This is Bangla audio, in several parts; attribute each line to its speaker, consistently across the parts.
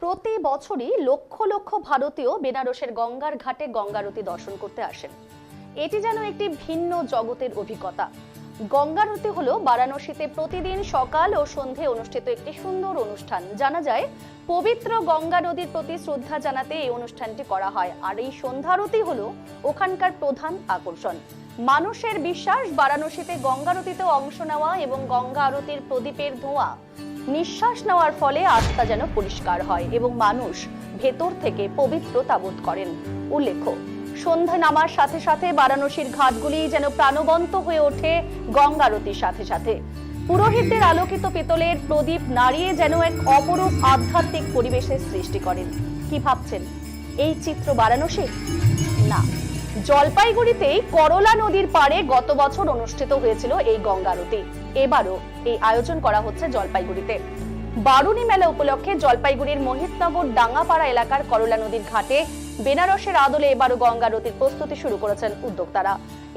Speaker 1: প্রতি বছরই লক্ষ লক্ষ ভারতীয় বেনারসের গঙ্গার ঘাটে গঙ্গারতি দর্শন করতে আসেন। এটি যেন একটি ভিন্ন জগতের অভিজ্ঞতা। গঙ্গারতি হলো বারাণসীতে প্রতিদিন সকাল ও সন্ধে অনুষ্ঠিত একটি সুন্দর অনুষ্ঠান। জানা যায়, পবিত্র গঙ্গা নদীর প্রতি শ্রদ্ধা জানাতে এই অনুষ্ঠানটি করা হয়। আর এই সন্ধ্যারতি হলো ওখানকার প্রধান আকর্ষণ। মানুষের বিশ্বাস, বারাণসীতে গঙ্গারতিতে অংশ নেওয়া এবং গঙ্গা আরতির প্রদীপের ধোঁয়া। নিঃশ্বাস নেওয়ার ফলে আত্মা যেন পরিষ্কার হয় এবং মানুষ ভেতর থেকে পবিত্রতা বোধ করেন। উল্লেখ্য, সন্ধ্যা নামার সাথে সাথে বারাণসীর ঘাটগুলি যেন প্রাণবন্ত হয়ে ওঠে গঙ্গারতির সাথে সাথে। পুরোহিতদের আলোকিত পিতলের প্রদীপ নাড়িয়ে যেন এক অপরূপ আধ্যাত্মিক পরিবেশের সৃষ্টি করেন। কি ভাবছেন? এই চিত্র বারাণসী না। জলপাইগুড়িতেই করলা নদীর পাড়ে গত বছর অনুষ্ঠিত হয়েছিল এই গঙ্গারতি এবারও এই আয়োজন করা হচ্ছে জলপাইগুড়িতে। বারুণী মেলা উপলক্ষে জলপাইগুড়ির মোহিতনগর ডাঙ্গাপাড়া এলাকার করলা নদীর ঘাটে বেনারসের আদলে এবারও গঙ্গারতির প্রস্তুতি শুরু করেছেন উদ্যোক্তারা।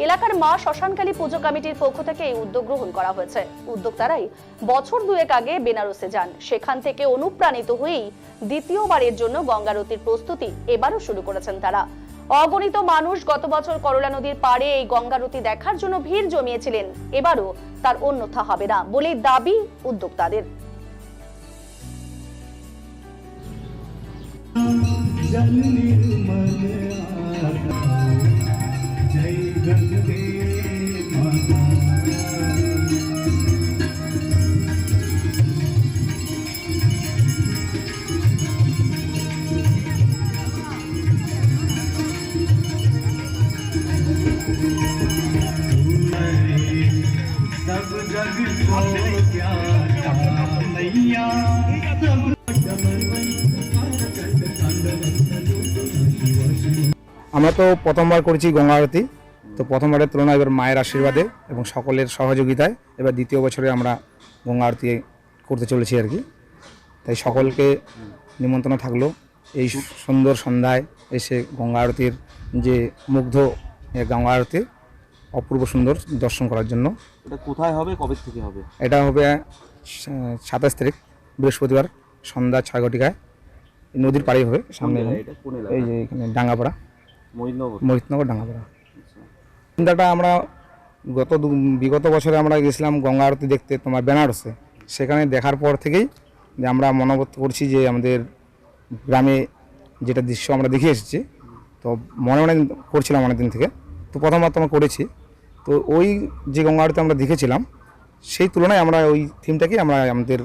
Speaker 1: এলাকার মা শ্মশানকালী পুজো কমিটির পক্ষ থেকে এই উদ্যোগ গ্রহণ করা হয়েছে। উদ্যোক্তারাই বছর দুয়েক আগে বেনারসে যান। সেখান থেকে অনুপ্রাণিত হয়েই দ্বিতীয়বারের জন্য গঙ্গারতির প্রস্তুতি এবারও শুরু করেছেন তারা। অগণিত মানুষ গত বছর করলা নদীর পাড়ে এই গঙ্গারতি দেখার জন্য ভিড় জমিয়েছিলেন। এবারও তার অন্যথা হবে না বলে দাবি উদ্যোক্তাদের।
Speaker 2: আমরা তো প্রথমবার করেছি গঙ্গা আরতি। তো প্রথমবারের তুলনায় এবার মায়ের আশীর্বাদে এবং সকলের সহযোগিতায় এবার দ্বিতীয় বছরে আমরা গঙ্গা আরতি করতে চলেছি আর কি। তাই সকলকে নিমন্ত্রণ থাকল এই সুন্দর সন্ধ্যায় এসে গঙ্গা আরতির যে মুগ্ধ গঙ্গা আরতির অপূর্ব সুন্দর দর্শন করার জন্য।
Speaker 3: এটা কোথায় হবে কবে থেকে হবে?
Speaker 2: এটা হবে সাতাশ তারিখ বৃহস্পতিবার সন্ধ্যা ছয় ঘটিকায়। নদীর পাড়েই হবে সামনে এই যে এখানে ডাঙ্গাপাড়া। মহিতনগর ডাঙ্গাপাড়া। চিন্তাটা আমরা গত দু- বিগত বছরে আমরা গেছিলাম গঙ্গা আরতি দেখতে তোমার বেনারসে। সেখানে দেখার পর থেকেই যে আমরা মনোবত করছি যে আমাদের গ্রামে যেটা দৃশ্য আমরা দেখে এসেছি তো মনে মনে করছিলাম অনেক দিন থেকে। তো প্রথমবার আমরা করেছি। তো ওই যে গঙ্গা আরতি আমরা দেখেছিলাম, সেই তুলনায় আমরা ওই থিমটাকেই আমরা আমাদের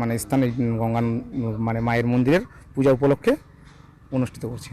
Speaker 2: মানে স্থানে গঙ্গা মানে মায়ের মন্দিরের পূজা উপলক্ষে অনুষ্ঠিত করছি।